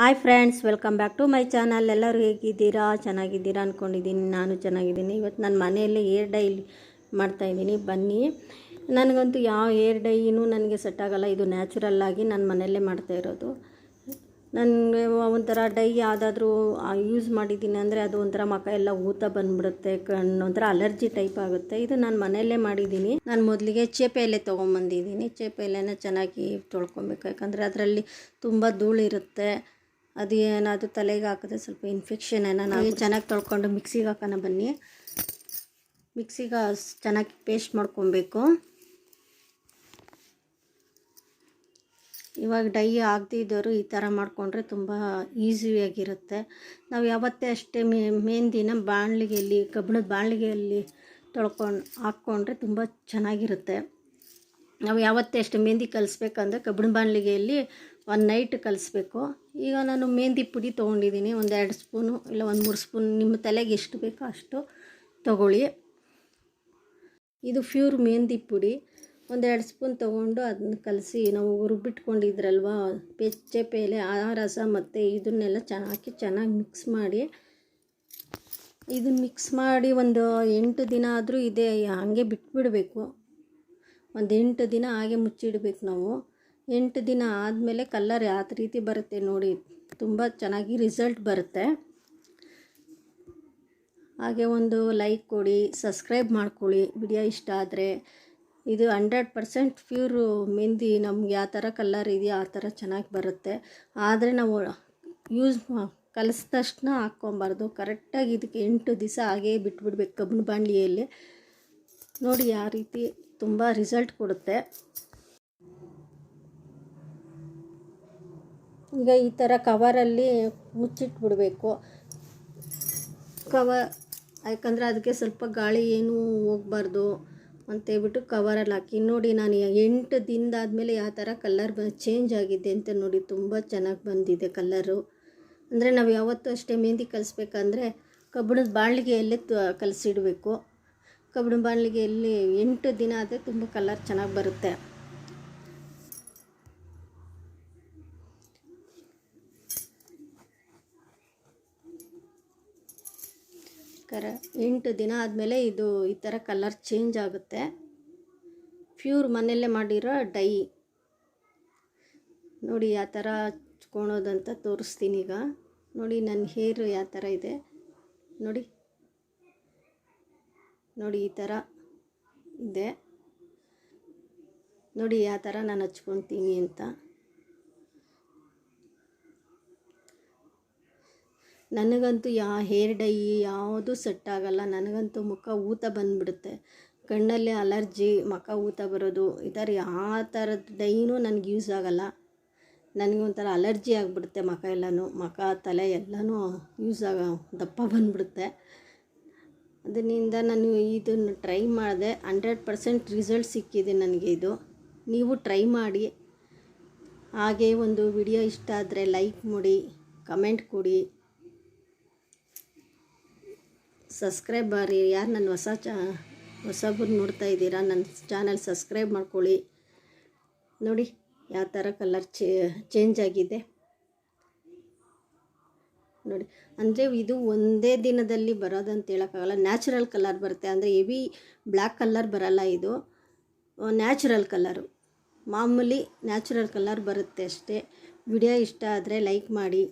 Hi friends, welcome back to my channel. ಎಲ್ಲರೂ ಹೇಗಿದ್ದೀರಾ? ಚೆನ್ನಾಗಿದ್ದೀರಾ ಅಂದ್ಕೊಂಡಿದ್ದೀನಿ ನಾನು ಚೆನ್ನಾಗಿದ್ದೀನಿ. ಇವತ್ತು ನಾನು ಮನೆಯಲ್ಲೇ ಏರ್ ಡೈ ಮಾಡ್ತಾಯಿದ್ದೀನಿ ಬನ್ನಿ. ನನಗಂತೂ ಯಾವ ಏರ್ ಡೈನೂ ನನಗೆ ಸೆಟ್ ಆಗೋಲ್ಲ. ಇದು ನ್ಯಾಚುರಲ್ ಆಗಿ ನನ್ನ ಮನೆಯಲ್ಲೇ ಮಾಡ್ತಾ ಇರೋದು. ನನಗೆ ಒಂಥರ ಡೈ ಯಾವುದಾದ್ರೂ ಯೂಸ್ ಮಾಡಿದ್ದೀನಿ ಅಂದರೆ ಅದು ಒಂಥರ ಮಕ ಎಲ್ಲ ಊತ ಬಂದ್ಬಿಡುತ್ತೆ ಕಣ್ಣು ಒಂಥರ ಅಲರ್ಜಿ ಟೈಪ್ ಆಗುತ್ತೆ. ಇದು ನಾನು ಮನೆಯಲ್ಲೇ ಮಾಡಿದ್ದೀನಿ. ನಾನು ಮೊದಲಿಗೆ ಚೇಪೆ ಎಲೆ ತೊಗೊಂಬಂದಿದ್ದೀನಿ. ಚೇಪೆ ಎಲೆನ ಚೆನ್ನಾಗಿ ತೊಳ್ಕೊಬೇಕು. ಯಾಕಂದರೆ ಅದರಲ್ಲಿ ತುಂಬ ಧೂಳಿರುತ್ತೆ. ಅದು ಏನಾದರೂ ತಲೆಗೆ ಹಾಕಿದ್ರೆ ಸ್ವಲ್ಪ ಇನ್ಫೆಕ್ಷನ್ ಏನೋ ನಾವು ಚೆನ್ನಾಗಿ ತೊಳ್ಕೊಂಡು ಮಿಕ್ಸಿಗೆ ಹಾಕೋಣ ಬನ್ನಿ. ಮಿಕ್ಸಿಗೆ ಚೆನ್ನಾಗಿ ಪೇಸ್ಟ್ ಮಾಡ್ಕೊಬೇಕು. ಇವಾಗ ಡೈ ಆಗದಿದ್ದವರು ಈ ಥರ ಮಾಡಿಕೊಂಡ್ರೆ ತುಂಬ ಈಸಿಯಾಗಿರುತ್ತೆ ನಾವು ಯಾವತ್ತೇ ಅಷ್ಟೇ ಮೇ ಮೆಹಂದಿನ ಬಾಣಲಿಗೆಯಲ್ಲಿ ಕಬ್ಬಿಣದ ಬಾಣಲಿಗೆಯಲ್ಲಿ ತೊಳ್ಕೊಂಡು ಹಾಕ್ಕೊಂಡ್ರೆ ತುಂಬ ಚೆನ್ನಾಗಿರುತ್ತೆ. ನಾವು ಯಾವತ್ತೇ ಅಷ್ಟೇ ಮೆಹಂದಿ ಕಲಿಸ್ಬೇಕಂದ್ರೆ ಕಬ್ಬಿಣ ಬಾಣಲಿಗೆಯಲ್ಲಿ ಒಂದು ನೈಟ್ ಕಲಿಸ್ಬೇಕು. ಈಗ ನಾನು ಮೆಹಂದಿ ಪುಡಿ ತೊಗೊಂಡಿದ್ದೀನಿ. ಒಂದು ಎರಡು ಸ್ಪೂನು ಇಲ್ಲ ಒಂದು ಮೂರು ಸ್ಪೂನ್. ನಿಮ್ಮ ತಲೆಗೆ ಎಷ್ಟು ಬೇಕೋ ಅಷ್ಟು ತೊಗೊಳ್ಳಿ. ಇದು ಪ್ಯೂರ್ ಮೆಹಂದಿ ಪುಡಿ. ಒಂದೆರಡು ಸ್ಪೂನ್ ತೊಗೊಂಡು ಅದನ್ನ ಕಲಸಿ ನಾವು ರುಬ್ಬಿಟ್ಕೊಂಡಿದ್ರಲ್ವ? ಪೆಚ್ಚೆ ಪೇಲೆ, ಆ ರಸ ಮತ್ತು ಇದನ್ನೆಲ್ಲ ಚೆನ್ನಾಗಿ ಚೆನ್ನಾಗಿ ಮಿಕ್ಸ್ ಮಾಡಿ. ಇದನ್ನ ಮಿಕ್ಸ್ ಮಾಡಿ ಒಂದು ಎಂಟು ದಿನ ಆದರೂ ಇದೇ. ಹಾಗೆ ಬಿಟ್ಬಿಡಬೇಕು. ಒಂದು ಎಂಟು ದಿನ ಹಾಗೆ ಮುಚ್ಚಿಡಬೇಕು ನಾವು. ಎಂಟು ದಿನ ಆದಮೇಲೆ ಕಲ್ಲರ್ ಯಾವ ರೀತಿ ಬರುತ್ತೆ ನೋಡಿ. ತುಂಬ ಚೆನ್ನಾಗಿ ರಿಸಲ್ಟ್ ಬರುತ್ತೆ. ಹಾಗೆ ಒಂದು ಲೈಕ್ ಕೊಡಿ ಸಬ್ಸ್ಕ್ರೈಬ್ ಮಾಡ್ಕೊಳ್ಳಿ. ವಿಡಿಯೋ ಇಷ್ಟ ಆದರೆ ಇದು ಹಂಡ್ರೆಡ್ ಪರ್ಸೆಂಟ್ ಪ್ಯೂರು ಮೆಹಂದಿ ನಮ್ಗೆ ಯಾವ ಥರ ಕಲ್ಲರ್ ಇದೆಯೋ, ಆ ಥರ ಚೆನ್ನಾಗಿ ಬರುತ್ತೆ. ಆದರೆ ನಾವು ಯೂಸ್ ಕಲಿಸಿದ ತಕ್ಷಣ ಹಾಕ್ಕೊಬಾರ್ದು. ಕರೆಕ್ಟಾಗಿ ಇದಕ್ಕೆ ಎಂಟು ದಿವಸ ಹಾಗೇ ಬಿಟ್ಬಿಡ್ಬೇಕು ಕಬ್ಬಿಣ ಬಾಣಲಿಯಲ್ಲಿ ನೋಡಿ ಯಾವ ರೀತಿ ತುಂಬ ರಿಸಲ್ಟ್ ಕೊಡುತ್ತೆ. ಈಗ ಈ ಥರ ಕವರಲ್ಲಿ ಮುಚ್ಚಿಟ್ಬಿಡಬೇಕು. ಕವರ್ ಯಾಕಂದರೆ ಅದಕ್ಕೆ ಸ್ವಲ್ಪ ಗಾಳಿ ಏನೂ ಹೋಗ್ಬಾರ್ದು ಅಂತೇಳ್ಬಿಟ್ಟು ಕವರಲ್ಲಿ ಹಾಕಿ. ನೋಡಿ ನಾನು ಎಂಟು ದಿನದಾದಮೇಲೆ ಯಾವ ಥರ ಕಲರ್ ಬ ಚೇಂಜ್ ಆಗಿದೆ ಅಂತ ನೋಡಿ ತುಂಬ ಚೆನ್ನಾಗಿ ಬಂದಿದೆ ಕಲ್ಲರು ಅಂದರೆ ನಾವು ಯಾವತ್ತೂ ಅಷ್ಟೇ ಮೆಹಂದಿ ಕಲಿಸ್ಬೇಕಂದ್ರೆ ಕಬ್ಬಿಣದ ಬಾಣಲಿಗೆಯಲ್ಲೇ ತ, ಕಲಸಿಡಬೇಕು. ಕಬ್ಬಿಣ ಬಾಣಲಿಗೆಯಲ್ಲಿ ಎಂಟು ದಿನ ಆದರೆ ತುಂಬ ಕಲರ್ ಚೆನ್ನಾಗಿ ಬರುತ್ತೆ. ಕರ ಎಂಟು ದಿನ ಆದಮೇಲೆ ಇದು ಈ ಥರ ಕಲರ್ ಚೇಂಜ್ ಆಗುತ್ತೆ. ಪ್ಯೂರ್ ಮನೆಯಲ್ಲೇ ಮಾಡಿರೋ ಡೈ ನೋಡಿ ಯಾವ ಥರ ಹಚ್ಕೊಳೋದಂತ ತೋರಿಸ್ತೀನಿ ಈಗ. ನೋಡಿ ನನ್ನ ಹೇರು ಯಾವ ಥರ ಇದೆ. ನೋಡಿ. ನೋಡಿ ಈ ಥರ ಇದೆ. ನೋಡಿ ಯಾವ ಥರ ನಾನು ಹಚ್ಕೊತೀನಿ ಅಂತ. ನನಗಂತೂ ಯಾ ಹೇರ್ ಡೈ ಯಾವುದೂ ಸೆಟ್ ಆಗಲ್ಲ. ನನಗಂತೂ ಮುಖ ಊತ ಬಂದುಬಿಡುತ್ತೆ. ಕಣ್ಣಲ್ಲಿ ಅಲರ್ಜಿ ಮುಖ ಊತ ಬರೋದು, ಈ ಥರ ಯಾವ ಥರದ ಡೈನೂ ನನಗೆ ಯೂಸ್ ಆಗಲ್ಲ. ನನಗೆ ಒಂಥರ ಅಲರ್ಜಿ ಆಗಿಬಿಡುತ್ತೆ ಮುಖ ಎಲ್ಲನೂ. ಮುಖ ತಲೆ ಎಲ್ಲನೂ ಯೂಸ್ ಆಗ ದಪ್ಪ ಬಂದುಬಿಡುತ್ತೆ. ಅದರಿಂದ ನಾನು ಇದನ್ನು ಟ್ರೈ ಮಾಡಿದೆ. ಹಂಡ್ರೆಡ್ ಪರ್ಸೆಂಟ್ ರಿಸಲ್ಟ್ ಸಿಕ್ಕಿದೆ ನನಗೆ ಇದು. ನೀವು ಟ್ರೈ ಮಾಡಿ. ಹಾಗೆ ಒಂದು ವಿಡಿಯೋ ಇಷ್ಟ ಆದರೆ ಲೈಕ್ ಮಾಡಿ, ಕಮೆಂಟ್ ಕೊಡಿ. ಸಬ್ಸ್ಕ್ರೈಬ್ ಮಾಡಿ. ಯಾರು ನನ್ನ ಹೊಸ ಚಾ ಹೊಸಬ್ರು ನೋಡ್ತಾ ಇದ್ದೀರಾ ನನ್ನ ಚಾನಲ್ ಸಬ್ಸ್ಕ್ರೈಬ್ ಮಾಡ್ಕೊಳ್ಳಿ. ನೋಡಿ, ಯಾವ ಥರ ಕಲರ್ ಚೇಂಜ್ ಆಗಿದೆ. ನೋಡಿ, ಅಂದರೆ ಇದು ಒಂದೇ ದಿನದಲ್ಲಿ ಬರೋದಂತ ಹೇಳೋಕ್ಕಾಗಲ್ಲ. ನ್ಯಾಚುರಲ್ ಕಲರ್ ಬರುತ್ತೆ. ಅಂದರೆ ಹೆವಿ ಬ್ಲ್ಯಾಕ್ ಕಲರ್ ಬರಲ್ಲ ಇದು. ನ್ಯಾಚುರಲ್ ಕಲರು ಮಾಮೂಲಿ ನ್ಯಾಚುರಲ್ ಕಲರ್ ಬರುತ್ತೆ ಅಷ್ಟೇ. ವಿಡಿಯೋ ಇಷ್ಟ ಆದರೆ ಲೈಕ್ ಮಾಡಿ.